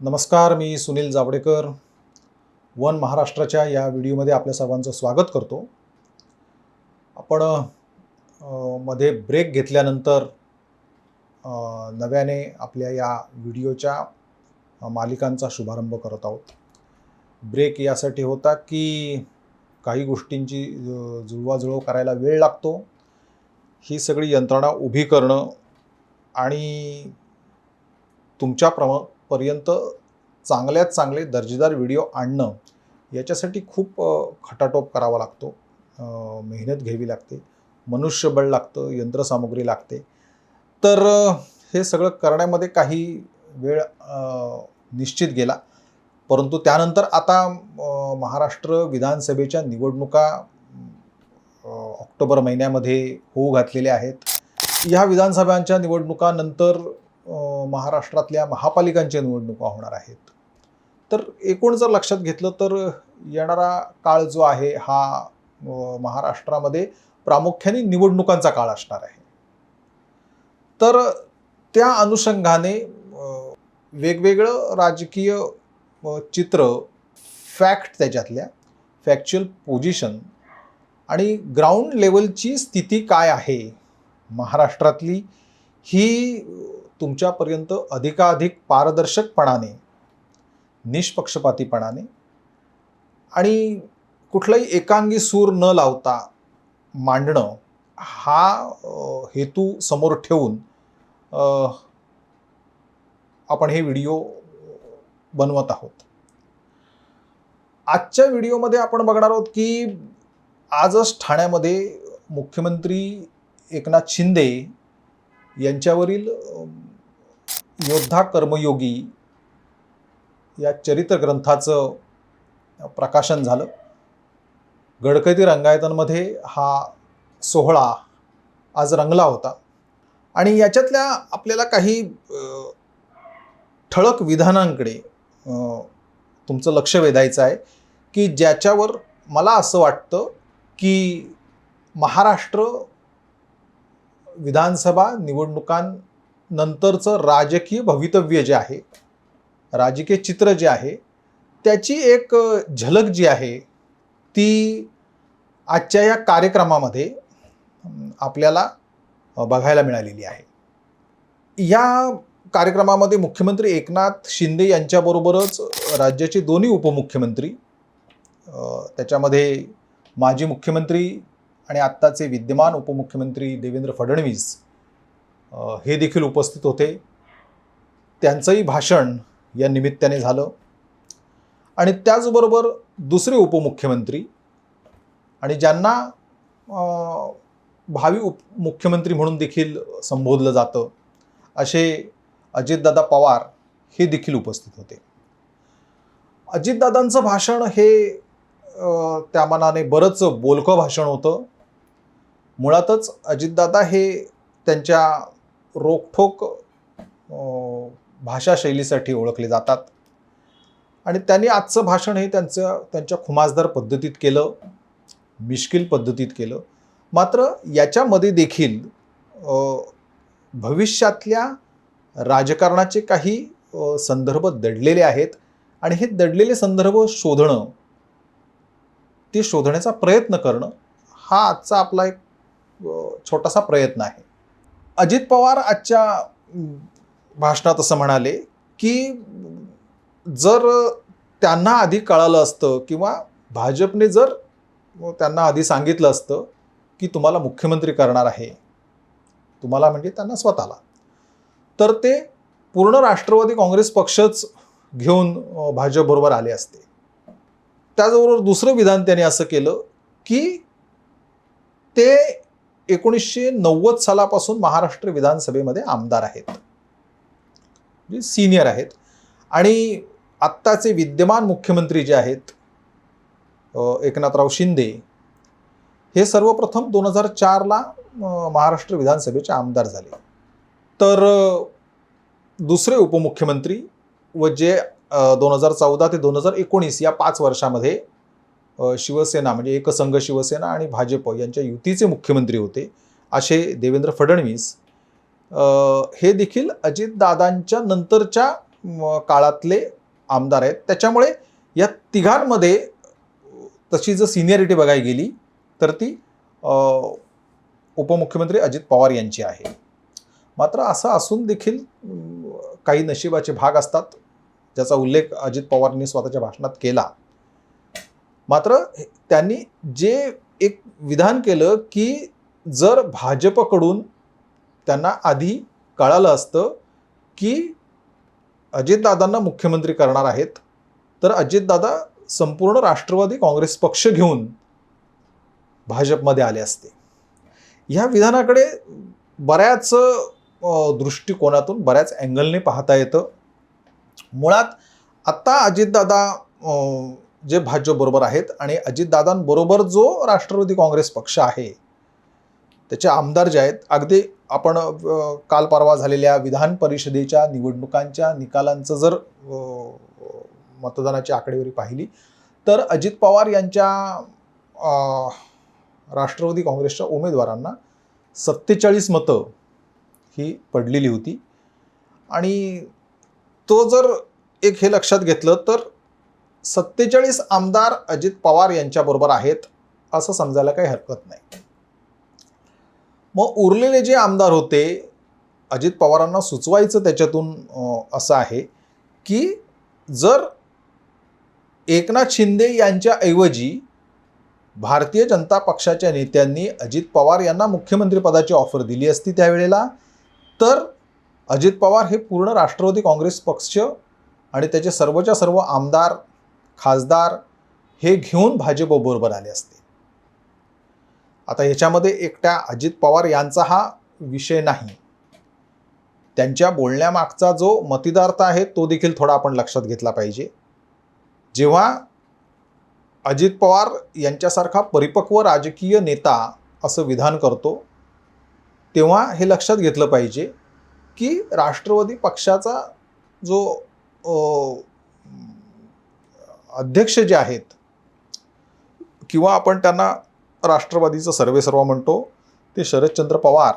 नमस्कार मी सुनील जावडेकर. वन महाराष्ट्राच्या या व्हिडिओमध्ये आपल्या सर्वांचं स्वागत करतो. आपण मध्ये ब्रेक घेतल्यानंतर नव्याने आपल्या या व्हिडिओच्या मालिकांचा शुभारंभ करत आहोत. ब्रेक यासाठी होता की काही गोष्टींची जुळवाजुळव करायला वेळ लागतो. ही सगळी यंत्रणा उभी करणं आणि तुमच्या प्रम पर्यंत चांगल्यात चांगले दर्जेदार व्हिडिओ आणणं याच्यासाठी खूप खटाटोप करावा लागतो. मेहनत घ्यावी लागते. मनुष्यबळ लागतं यंत्रसामुग्री लागते. तर हे सगळं करण्यामध्ये काही वेळ निश्चित गेला. परंतु त्यानंतर आता महाराष्ट्र विधानसभेच्या निवडणुका ऑक्टोबर महिन्यामध्ये होऊ घातलेल्या आहेत. या विधानसभांच्या निवडणुकानंतर महाराष्ट्रातल्या महापालिकांच्या निवडणुका होणार आहेत. तर एकूण जर लक्षात घेतलं तर येणारा काळ जो आहे हा महाराष्ट्रामध्ये प्रामुख्याने निवडणुकांचा काळ असणार आहे. तर त्या अनुषंगाने वेगवेगळं राजकीय चित्र फॅक्ट त्याच्यातल्या फॅक्च्युअल पोझिशन आणि ग्राउंड लेवलची स्थिती काय आहे महाराष्ट्रातली ही तुमच्यापर्यंत अधिकाधिक पारदर्शकपणाने निष्पक्षपातीपणाने आणि कुठलाही एकांगी सूर न लावता मांडणं हा हेतू समोर ठेवून आपण हे व्हिडिओ बनवत आहोत. आजच्या व्हिडिओमध्ये आपण बघणार आहोत की आजच ठाण्यामध्ये मुख्यमंत्री एकनाथ शिंदे यांच्यावरील योद्धा कर्मयोगी या चरित्र ग्रंथाचं प्रकाशन झालं. गडकरी रंगायतांमध्ये हा सोहळा आज रंगला होता. आणि याच्यातल्या आपल्याला काही ठळक विधानांकडे तुमचं लक्ष वेधायचं आहे की ज्याच्यावर मला असं वाटतं की महाराष्ट्र विधानसभा नंतरचं राजकीय भवितव्य जे आहे राजकीय चित्र जे आहे त्याची एक झलक जी आहे ती आजच्या या कार्यक्रमामध्ये आपल्याला बघायला मिळालेली आहे. या कार्यक्रमामध्ये मुख्यमंत्री एकनाथ शिंदे यांच्याबरोबरच राज्याचे दोन्ही उपमुख्यमंत्री त्याच्यामध्ये माजी मुख्यमंत्री आणि आत्ताचे विद्यमान उपमुख्यमंत्री देवेंद्र फडणवीस हे देखील उपस्थित होते. त्यांचंही भाषण या निमित्ताने झालं. आणि त्याचबरोबर दुसरे उपमुख्यमंत्री आणि ज्यांना भावी उप मुख्यमंत्री म्हणून देखील संबोधलं जातं असे अजितदादा पवार हे देखील उपस्थित होते. अजितदादांचं भाषण हे त्या मानाने बरंच बोलकं भाषण होतं. मुळातच अजितदादा हे त्यांच्या रोखोक भाषाशैलीसाठी ओळखले जातात. आणि त्यांनी आजचं भाषण हे त्यांचं त्यांच्या खुमासदार पद्धतीत केलं मिश्किल पद्धतीत केलं. मात्र याच्यामध्ये देखील भविष्यातल्या राजकारणाचे काही संदर्भ दडलेले आहेत. आणि हे दडलेले संदर्भ शोधणं ते शोधण्याचा प्रयत्न करणं हा आजचा आपला एक छोटासा प्रयत्न आहे. अजित पवार आजच्या भाषणात असं म्हणाले की जर त्यांना आधी कळालं असतं किंवा भाजपने जर त्यांना आधी सांगितलं असतं की तुम्हाला मुख्यमंत्री करणार आहे तुम्हाला म्हणजे त्यांना स्वतःला. तर ते पूर्ण राष्ट्रवादी काँग्रेस पक्षच घेऊन भाजपबरोबर आले असते. त्याचबरोबर दुसरं विधान त्यांनी असं केलं की ते एकोणीसशे नव्वद सालापासून महाराष्ट्र विधानसभेमध्ये आमदार आहेत. म्हणजे सिनियर आहेत. आणि आत्ताचे विद्यमान मुख्यमंत्री जे आहेत एकनाथराव शिंदे हे सर्वप्रथम दोन हजार चारला महाराष्ट्र विधानसभेचे आमदार झाले. तर दुसरे उपमुख्यमंत्री व जे दोन हजार चौदा ते दोन हजार एकोणीस या पाच वर्षामध्ये शिवसेना म्हणजे एकसंघ शिवसेना आणि भाजप यांच्या युतीचे मुख्यमंत्री होते असे देवेंद्र फडणवीस. हे देखील अजितदादांच्या नंतरच्या काळातले आमदार आहेत. त्याच्यामुळे या तिघांमध्ये तशी जर सिनियरिटी बघायला गेली तर ती उपमुख्यमंत्री अजित पवार यांची आहे. मात्र असं असून देखील काही नशिबाचे भाग असतात ज्याचा उल्लेख अजित पवारांनी स्वतःच्या भाषणात केला. मात्र त्यांनी जे एक विधान केलं की जर भाजपकडून त्यांना आधी कळालं असतं की अजितदादांना मुख्यमंत्री करणार आहेत तर अजितदादा संपूर्ण राष्ट्रवादी काँग्रेस पक्ष घेऊन भाजपमध्ये आले असते. ह्या विधानाकडे बऱ्याच दृष्टिकोनातून बऱ्याच अँगलने पाहता येतं. मुळात आत्ता अजितदादा जे भाजपबरोबर आहेत आणि अजितदादांबरोबर जो राष्ट्रवादी काँग्रेस पक्ष आहे त्याचे आमदार जे आहेत अगदी आपण काल परवा झालेल्या विधान परिषदेच्या निवडणुकांच्या निकालांचं जर मतदानाची आकडेवारी पाहिली तर अजित पवार यांच्या राष्ट्रवादी काँग्रेसच्या उमेदवारांना सत्तेचाळीस मतं ही पडलेली होती. आणि तो जर एक हे लक्षात घेतलं तर सत्तेचाळीस आमदार अजित पवार यांच्याबरोबर आहेत असं समजायला काही हरकत नाही. मग उरलेले जे आमदार होते अजित पवारांना सुचवायचं त्याच्यातून असं आहे की जर एकनाथ शिंदे यांच्याऐवजी भारतीय जनता पक्षाच्या नेत्यांनी अजित पवार यांना मुख्यमंत्रीपदाची ऑफर दिली असती त्यावेळेला तर अजित पवार हे पूर्ण राष्ट्रवादी काँग्रेस पक्ष आणि त्याचे सर्वच्या सर्व आमदार खासदार हे घेऊन भाजपबरोबर आले असते. आता याच्यामध्ये एकट्या अजित पवार यांचा हा विषय नाही. त्यांच्या बोलण्यामागचा जो मतिदार्थ आहे तो देखील थोडा आपण लक्षात घेतला पाहिजे. जेव्हा अजित पवार यांच्यासारखा परिपक्व राजकीय नेता असं विधान करतो तेव्हा हे लक्षात घेतलं पाहिजे की राष्ट्रवादी पक्षाचा जो अध्यक्ष जे आहेत किंवा आपण त्यांना राष्ट्रवादीचं सर्वेसर्वा म्हणतो ते शरदचंद्र पवार.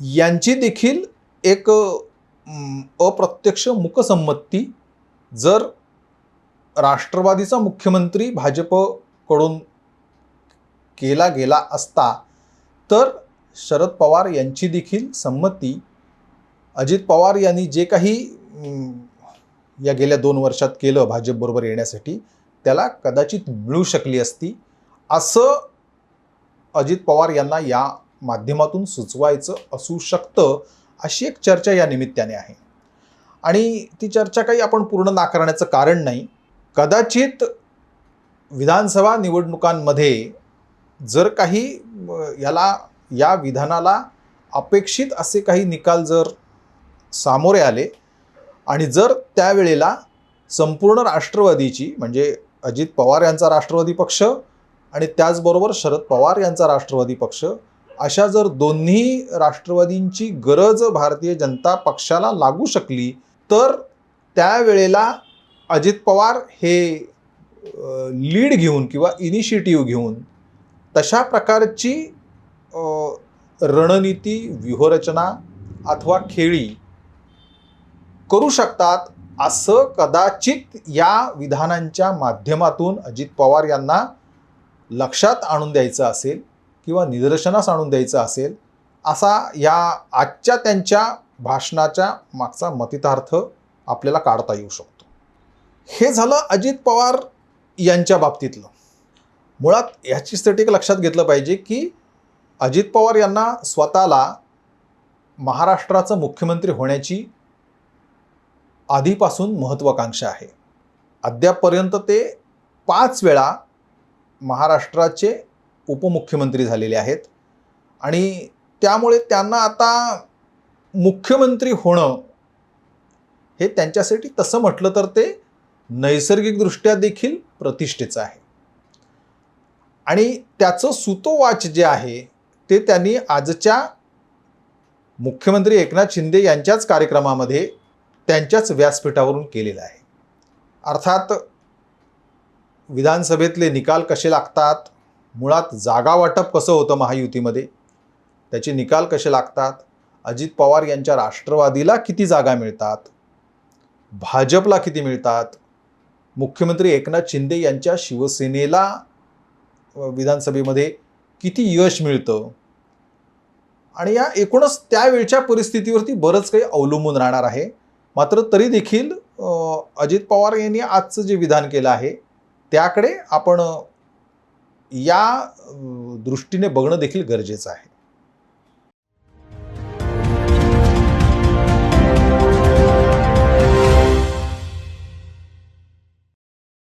यांची देखील एक अप्रत्यक्ष मुकसंमती जर राष्ट्रवादीचा मुख्यमंत्री भाजपकडून केला गेला असता तर शरद पवार यांची देखील संमती अजित पवार यांनी जे काही या गेल्या दोन वर्षात केलं भाजपबरोबर येण्यासाठी त्याला कदाचित मिळू शकली असती. असं अजित पवार यांना या माध्यमातून सुचवायचं असू शकतं अशी एक चर्चा या निमित्ताने आहे. आणि ती चर्चा काही आपण पूर्ण नाकारण्याचं कारण नाही. कदाचित विधानसभा निवडणुकांमध्ये जर काही याला या विधानाला अपेक्षित असे काही निकाल जर सामोरे आले आणि जर त्यावेळेला संपूर्ण राष्ट्रवादीची म्हणजे अजित पवार यांचा राष्ट्रवादी पक्ष आणि त्याचबरोबर शरद पवार यांचा राष्ट्रवादी पक्ष अशा जर दोन्ही राष्ट्रवादींची गरज भारतीय जनता पक्षाला लागू शकली तर त्यावेळेला अजित पवार हे लीड घेऊन किंवा इनिशिएटिव्ह घेऊन तशा प्रकारची रणनीती व्यूहरचना अथवा खेळी करू शकतात असं कदाचित या विधानांच्या माध्यमातून अजित पवार यांना लक्षात आणून द्यायचं असेल किंवा निदर्शनास आणून द्यायचं असेल असा या आजच्या त्यांच्या भाषणाच्या मागचा मतितार्थ आपल्याला काढता येऊ शकतो. हे झालं अजित पवार यांच्या बाबतीतलं. मुळात ह्याची एक लक्षात घेतलं पाहिजे की अजित पवार यांना स्वतःला महाराष्ट्राचं मुख्यमंत्री होण्याची आधीपासून महत्त्वाकांक्षा आहे. अद्यापपर्यंत ते पाच वेळा महाराष्ट्राचे उपमुख्यमंत्री झालेले आहेत. आणि त्यामुळे त्यांना आता मुख्यमंत्री होणं हे त्यांच्यासाठी तसं म्हटलं तर ते नैसर्गिकदृष्ट्या देखील प्रतिष्ठेचं आहे. आणि त्याचं सुतोवाच जे आहे ते त्यांनी आजच्या मुख्यमंत्री एकनाथ शिंदे यांच्याच कार्यक्रमामध्ये त्यांच्याच व्यासपीठावरून केलेलं आहे. अर्थात विधानसभेतले निकाल कसे लागतात? मुळात जागा वाटप कसं होतं महायुतीमध्ये? त्याचे निकाल कसे लागतात? अजित पवार यांच्या राष्ट्रवादीला किती जागा मिळतात? भाजपला किती मिळतात? मुख्यमंत्री एकनाथ शिंदे यांच्या शिवसेनेला विधानसभेमध्ये किती यश मिळतं? आणि या एकूणच त्यावेळच्या परिस्थितीवरती बरंच काही अवलंबून राहणार आहे. मात्र तरी देखील अजित पवार यांनी आजचं जे विधान केलं आहे त्याकडे आपण या दृष्टीने बघणं देखील गरजेचं आहे.